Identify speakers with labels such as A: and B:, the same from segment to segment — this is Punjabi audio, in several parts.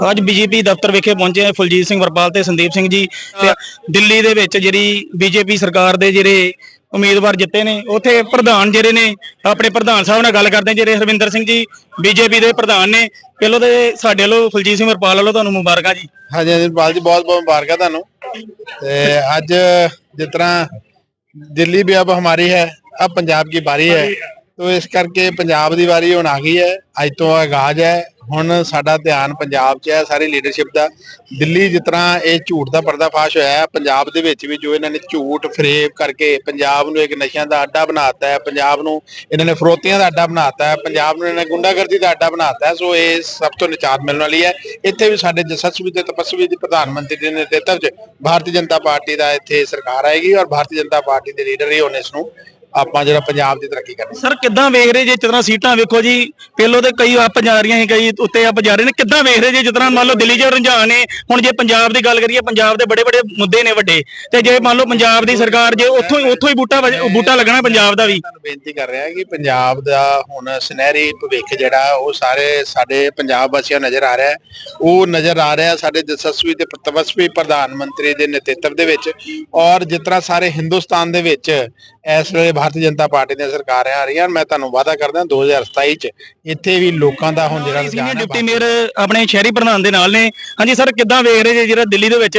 A: ਅੱਜ ਬੀਜੇਪੀ ਦਫ਼ਤਰ ਵਿਖੇ ਪਹੁੰਚੇ ਆ ਫੁਲਜੀਤ ਸਿੰਘ ਵਰਪਾਲ ਤੇ ਸੰਦੀਪ ਸਿੰਘ ਜੀ ਤੇ ਦਿੱਲੀ ਦੇ ਵਿੱਚ ਜਿਹੜੀ ਬੀਜੇਪੀ ਸਰਕਾਰ ਦੇ ਜਿਹੜੇ ਉਮੀਦਵਾਰ ਜਿੱਤੇ ਨੇ ਉੱਥੇ ਪ੍ਰਧਾਨ ਜਿਹੜੇ ਨੇ ਆਪਣੇ ਪ੍ਰਧਾਨ ਸਾਹਿਬ ਨਾਲ ਗੱਲ ਕਰਦੇ ਜਿਹੜੇ ਹਰਵਿੰਦਰ ਸਿੰਘ ਜੀ ਬੀਜੇਪੀ ਦੇ ਪ੍ਰਧਾਨ ਨੇ। ਪਹਿਲਾਂ ਤੇ ਸਾਡੇ ਵੱਲੋਂ ਫੁਲਜੀਤ ਸਿੰਘ ਵਰਪਾਲ ਵੱਲੋਂ ਤੁਹਾਨੂੰ ਮੁਬਾਰਕਾਂ ਜੀ।
B: ਹਾਂਜੀ ਹਾਂਜੀ ਪਾਲ ਜੀ ਬਹੁਤ ਬਹੁਤ ਮੁਬਾਰਕਾਂ ਤੁਹਾਨੂੰ। ਤੇ ਅੱਜ ਜਿਸ ਤਰ੍ਹਾਂ ਦਿੱਲੀ ਵੀ ਅਬ ਹਮਾਰੀ ਹੈ ਅਬ ਪੰਜਾਬ ਦੀ ਬਾਰੀ ਹੈ ਤੋ ਇਸ ਕਰਕੇ ਪੰਜਾਬ ਦੀ ਵਾਰੀ ਹੁਣ ਆ ਗਈ ਹੈ। ਅੱਜ ਤੋਂ ਆਗਾਜ਼ ਹੈ। ਹੁਣ ਸਾਡਾ ਧਿਆਨ ਪੰਜਾਬ 'ਚ ਹੈ, ਸਾਰੀ ਲੀਡਰਸ਼ਿਪ ਦਾ। ਦਿੱਲੀ ਜਿਸ ਤਰ੍ਹਾਂ ਇਹ ਝੂਠ ਦਾ ਪਰਦਾਫਾਸ਼ ਹੋਇਆ ਹੈ, ਪੰਜਾਬ ਦੇ ਵਿੱਚ ਵੀ ਜੋ ਇਹਨਾਂ ਨੇ ਝੂਠ, ਫਰੇਬ ਕਰਕੇ ਪੰਜਾਬ ਨੂੰ ਇੱਕ ਨਸ਼ਿਆਂ ਦਾ ਅੱਡਾ ਬਣਾਤਾ ਹੈ, ਪੰਜਾਬ ਨੂੰ ਇਹਨਾਂ ਨੇ ਫਰੋਤੀਆਂ ਦਾ ਅੱਡਾ ਬਣਾਤਾ ਹੈ, ਪੰਜਾਬ ਨੂੰ ਇਹਨਾਂ ਨੇ ਗੁੰਡਾਗਰਦੀ ਦਾ ਅੱਡਾ ਬਣਾਤਾ ਹੈ, ਸੋ ਇਹ ਸਭ ਤੋਂ ਨਿਚਾਤ ਮਿਲਣ ਵਾਲੀ ਹੈ। ਇੱਥੇ ਵੀ ਸਾਡੇ ਜਸਸਵੀ ਤੇ ਤਪਸਵੀ ਦੀ ਪ੍ਰਧਾਨ ਮੰਤਰੀ ਦੇ ਨੇਤਰਤਵ 'ਚ ਭਾਰਤੀ ਜਨਤਾ ਪਾਰਟੀ ਦਾ ਇੱਥੇ ਸਰਕਾਰ ਆਏਗੀ ਔਰ ਭਾਰਤੀ ਜਨਤਾ ਪਾਰਟੀ ਦੇ ਲੀਡਰ ਹੀ ਹੁਣ ਇਸ ਨੂੰ ਆਪਾਂ ਜਿਹੜਾ ਪੰਜਾਬ ਦੀ ਤਰੱਕੀ ਕਰਨੀ।
A: ਸਰ ਕਿੱਦਾਂ ਵੇਖ ਰਹੇ ਜੇ ਤਰ੍ਹਾਂ ਸੀਟਾਂ ਵੇਖੋ ਜੀ ਪਹਿਲੋਂ ਤੇ ਕਈ ਅੱਪ ਜਾ ਰਹੀਆਂ ਸੀ ਕਈ ਉੱਤੇ ਅੱਪ ਜਾ ਰਹੇ ਨੇ। ਕਿੱਦਾਂ ਵੇਖ ਰਹੇ ਜੇ ਤਰ੍ਹਾਂ ਮੰਨ ਲਓ ਦਿੱਲੀ 'ਚ ਰੁਝਾਨ ਨੇ ਹੁਣ ਜੇ ਪੰਜਾਬ ਦੀ ਗੱਲ ਕਰੀਏ ਪੰਜਾਬ ਦੇ ਬੜੇ ਬੜੇ ਮੁੱਦੇ ਨੇ ਵੱਡੇ। ਤੇ ਜੇ ਮੰਨ ਲਓ ਪੰਜਾਬ ਦੀ ਸਰਕਾਰ ਜੇ ਉੱਥੋਂ ਹੀ ਉੱਥੋਂ ਹੀ ਬੂਟਾ ਬੂਟਾ ਲੱਗਣਾ ਪੰਜਾਬ ਦਾ ਵੀ।
B: ਤੁਹਾਨੂੰ ਬੇਨਤੀ ਕਰ ਰਿਹਾ ਕਿ ਪੰਜਾਬ ਦਾ ਹੁਣ ਸੁਨਹਿਰੀ ਭਵਿੱਖ ਜਿਹੜਾ ਉਹ ਸਾਰੇ ਸਾਡੇ ਪੰਜਾਬ ਵਾਸੀਆਂ ਨਜ਼ਰ ਆ ਰਿਹਾ ਉਹ ਨਜ਼ਰ ਆ ਰਿਹਾ ਸਾਡੇ ਜਸਸਵੀ ਤੇ ਤਪਸਵੀ ਪ੍ਰਧਾਨ ਮੰਤਰੀ ਦੇ ਨੇਤਰਤਵ ਦੇ ਵਿੱਚ। ਔਰ ਤਰ੍ਹਾਂ ਸਾਰੇ ਹਿੰਦੁਸਤਾਨ ਦੇ ਵਿੱਚ ਇਸ ਵੇਲੇ ਭਾਰਤੀ ਜਨਤਾ ਪਾਰਟੀ ਦੀਆਂ ਸਰਕਾਰਾਂ ਆ ਰਹੀਆਂ। ਮੈਂ ਤੁਹਾਨੂੰ ਵਾਅਦਾ ਕਰਦਾ 2027 ਚ ਇੱਥੇ ਵੀ ਲੋਕਾਂ ਦਾ ਹੁਣ ਜਿਹੜਾ
A: ਸੀਨੀਅਰ
B: ਰੁਝਾਨ ਹੈ
A: ਡਿਪਟੀ ਮੇਅਰ ਆਪਣੇ ਸ਼ਹਿਰੀ ਪ੍ਰਧਾਨ ਦੇ ਨਾਲ ਨੇ। ਹਾਂਜੀ ਸਰ ਕਿੱਦਾਂ ਵੇਖ ਰਹੇ ਜੇ ਜਿਹੜਾ ਦਿੱਲੀ ਦੇ ਵਿੱਚ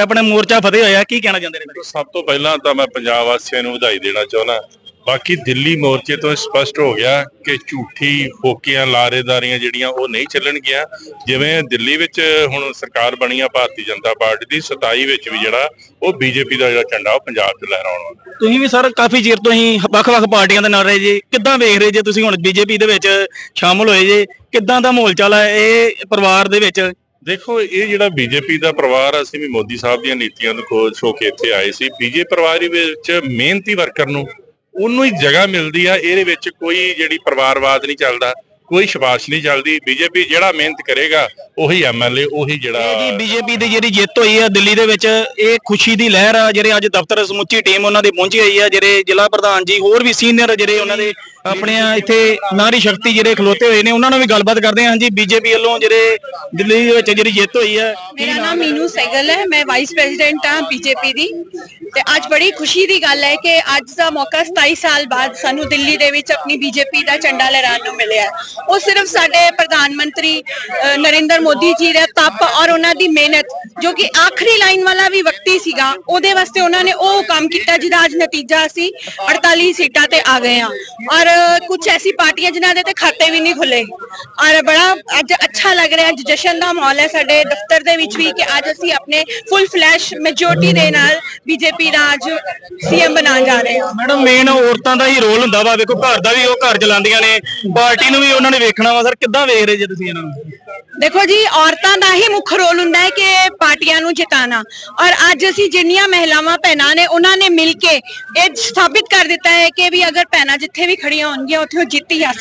A: ਆਪਣੇ ਮੋਰਚਾ ਫਤਿਹ ਹੋਇਆ ਕੀ ਕਹਿਣਾ ਚਾਹੁੰਦੇ ਨੇ?
C: ਸਭ ਤੋਂ ਪਹਿਲਾਂ ਤਾਂ ਮੈਂ ਪੰਜਾਬ ਵਾਸੀਆਂ ਨੂੰ ਵਧਾਈ ਦੇਣਾ ਚਾਹੁੰਦਾ। ਬਾਕੀ ਦਿੱਲੀ ਮੋਰਚੇ ਤੋਂ ਸਪਸ਼ਟ ਹੋ ਗਿਆ ਕਿ ਝੂਠੀ ਫੋਕੀਆਂ ਲਾਰੇਦਾਰੀਆਂ ਜਿਹੜੀਆਂ ਉਹ ਨਹੀਂ ਚੱਲਣਗੀਆਂ ਜਿਵੇਂ ਦਿੱਲੀ ਵਿੱਚ ਹੁਣ ਸਰਕਾਰ ਬਣੀ ਆ ਭਾਰਤੀ ਜਨਤਾ ਪਾਰਟੀ ਦੀ 27 ਵਿੱਚ ਵੀ ਜਿਹੜਾ ਉਹ ਬੀਜੇਪੀ ਦਾ ਜਿਹੜਾ ਝੰਡਾ ਉਹ ਪੰਜਾਬ 'ਚ ਲਹਿਰਾਉਣ ਵਾਲਾ।
A: ਤੁਸੀਂ ਵੀ ਸਰ ਕਾਫੀ ਚਿਰ ਤੋਂ ਹੀ ਵੱਖ-ਵੱਖ ਪਾਰਟੀਆਂ ਦੇ ਨਾਲ ਰਹੇ ਜੀ। ਕਿੱਦਾਂ ਵੇਖ ਰਹੇ ਜੇ ਤੁਸੀਂ ਹੁਣ ਬੀਜੇਪੀ ਦੇ ਵਿੱਚ ਸ਼ਾਮਲ ਹੋਏ ਜੇ? ਕਿੱਦਾਂ ਦਾ ਮਾਹੌਲ ਚੱਲ ਹੈ ਇਹ ਪਰਿਵਾਰ ਦੇ ਵਿੱਚ?
C: ਦੇਖੋ ਇਹ ਜਿਹੜਾ ਬੀਜੇਪੀ ਦਾ ਪਰਿਵਾਰ ਅਸੀਂ ਵੀ ਮੋਦੀ ਸਾਹਿਬ ਦੀਆਂ ਨੀਤੀਆਂ ਨੂੰ ਖੋਜ ਹੋ ਕੇ ਇੱਥੇ ਆਏ ਸੀ। ਬੀਜੇਪੀ ਪਰਿਵਾਰ ਵਿੱਚ ਮਿਹਨਤੀ ਵਰਕਰ ਨੂੰ ਉਹਨੂੰ ਹੀ ਜਗ੍ਹਾ ਮਿਲਦੀ ਆ, ਇਹਦੇ ਵਿੱਚ ਕੋਈ ਜਿਹੜੀ ਪਰਿਵਾਰਵਾਦ ਨਹੀਂ ਚੱਲਦਾ, ਕੋਈ ਸਿਫਾਰਿਸ਼ ਨਹੀਂ ਚੱਲਦੀ, ਬੀਜੇਪੀ ਜਿਹੜਾ ਮਿਹਨਤ ਕਰੇਗਾ, ਉਹੀ ਐਮਐਲਏ ਉਹੀ
A: ਇਹ ਜੀ
C: ਜਿਹੜਾ
A: ਬੀਜੇਪੀ ਦੀ ਜਿਹੜੀ ਜਿੱਤ ਹੋਈ ਹੈ ਦਿੱਲੀ ਦੇ ਵਿੱਚ, ਇਹ ਖੁਸ਼ੀ ਦੀ ਲਹਿਰ ਆ, ਜਿਹੜੇ ਅੱਜ ਦਫ਼ਤਰ ਸਮੁੱਚੀ ਟੀਮ ਉਹਨਾਂ ਦੇ ਪਹੁੰਚੀ ਹੋਈ ਹੈ ਜਿਹੜੇ ਜ਼ਿਲ੍ਹਾ ਪ੍ਰਧਾਨ ਜੀ, ਹੋਰ ਵੀ ਸੀਨੀਅਰ ਜਿਹੜੇ ਉਹਨਾਂ ਦੇ ਆਪਣੇ ਇੱਥੇ ਨਾਰੀ ਸ਼ਕਤੀ ਜਿਹੜੇ ਖਲੋਤੇ ਹੋਏ ਨੇ, ਉਹਨਾਂ ਨਾਲ ਵੀ ਗੱਲਬਾਤ ਕਰਦੇ ਹਾਂ। ਹਾਂਜੀ, ਬੀਜੇਪੀ ਵੱਲੋਂ ਜਿਹੜੇ ਦਿੱਲੀ ਦੇ ਵਿੱਚ ਜਿਹੜੀ ਜਿੱਤ ਹੋਈ ਹੈ।
D: ਮੇਰਾ ਨਾਮ ਮੀਨੂ ਸੈਗਲ ਹੈ, ਮੈਂ ਵਾਈਸ ਪ੍ਰੈਜ਼ੀਡੈਂਟ ਹਾਂ ਬੀਜੇਪੀ ਦੀ। ਤੇ ਅੱਜ ਬੜੀ ਖੁਸ਼ੀ ਦੀ ਗੱਲ ਹੈ ਕਿ ਅੱਜ ਦਾ ਮੌਕਾ 27 ਸਾਲ ਬਾਅਦ ਸਾਨੂੰ ਦਿੱਲੀ ਦੇ ਵਿੱਚ ਆਪਣੀ ਬੀਜੇਪੀ ਦਾ ਝੰਡਾ ਲਹਿਰਾਉਣ ਨੂੰ ਮਿਲਿਆ ਉਹ ਸਿਰਫ ਸਾਡੇ ਪ੍ਰਧਾਨ ਮੰਤਰੀ ਨਰਿੰਦਰ ਮੋਦੀ ਜੀ ਦਾ ਤਪ ਔਰ ਉਹਨਾਂ ਦੀ ਮਿਹਨਤ, ਜੋ ਕਿ ਆਖਰੀ ਲਾਈਨ ਵਾਲਾ ਵੀ ਵਕਤੀ ਸੀਗਾ, ਉਹਦੇ ਵਾਸਤੇ ਉਹਨਾਂ ਨੇ ਉਹ ਕੰਮ ਕੀਤਾ ਜਿਹਦਾ ਅੱਜ ਨਤੀਜਾ ਅਸੀਂ 48 ਸੀਟਾਂ ਤੇ ਆ ਗਏ ਹਾਂ। ਔਰ ਕੁਝ ਐਸੀ ਪਾਰਟੀਆਂ ਜਿਨ੍ਹਾਂ ਦੇ ਤੇ ਖਾਤੇ ਵੀ ਨਹੀਂ ਖੁੱਲੇ ਔਰ ਬੜਾ ਅੱਜ ਅੱਛਾ ਲੱਗ ਰਿਹਾ, ਅੱਜ ਜਸ਼ਨ ਦਾ ਮਾਹੌਲ ਹੈ ਸਾਡੇ ਦਫ਼ਤਰ ਦੇ ਵਿੱਚ ਵੀ ਕਿ ਅੱਜ ਅਸੀਂ ਆਪਣੇ ਫੁੱਲ ਫਲੈਸ਼ ਮੈਜੋਰਟੀ ਦੇ ਨਾਲ ਬੀਜੇਪੀ ਦਾ ਅੱਜ ਸੀਐਮ ਬਣਾਉਣ ਜਾ
A: ਮੈਡਮ ਮੇਨ ਔਰਤਾਂ ਦਾ ਹੀ ਰੋਲ ਹੁੰਦਾ ਵਾ। ਵੇਖੋ, ਘਰ ਦਾ ਵੀ ਉਹ ਘਰ ਚਲਾਉਂਦੀਆਂ ਨੇ। ਪਾਰਟੀ ਨੂੰ ਵੀ ਉਹਨਾਂ ਨੇ ਵੇਖਣਾ ਵਾ। ਸਰ, ਕਿੱਦਾਂ ਵੇਖ ਰਹੇ ਜੇ ਤੁਸੀਂ ਇਹਨਾਂ ਨੂੰ?
D: ਦੇਖੋ ਜੀ, ਔਰਤਾਂ ਦਾ ਹੀ ਮੁੱਖ ਰੋਲ ਹੁੰਦਾ ਹੈ ਕਿ ਪਾਰਟੀਆਂ ਨੂੰ ਜਿਤਾਣਾ ਔਰ ਅੱਜ ਅਸੀਂ ਜਿੰਨੀਆਂ ਮਹਿਲਾਵਾਂ ਭੈਣਾਂ ਨੇ, ਉਹਨਾਂ ਨੇ ਮਿਲ ਕੇ ਇਹ ਸਥਾਪਿਤ ਕਰ ਦਿੱਤਾ ਹੈ ਕਿ ਵੀ ਅਗਰ ਭੈਣਾਂ ਜਿੱਥੇ ਵੀ ਖੜੀਆਂ ਹੋਣਗੀਆਂ, ਉੱਥੇ ਉਹ ਜਿੱਤ ਹੀ ਹਾਸਲ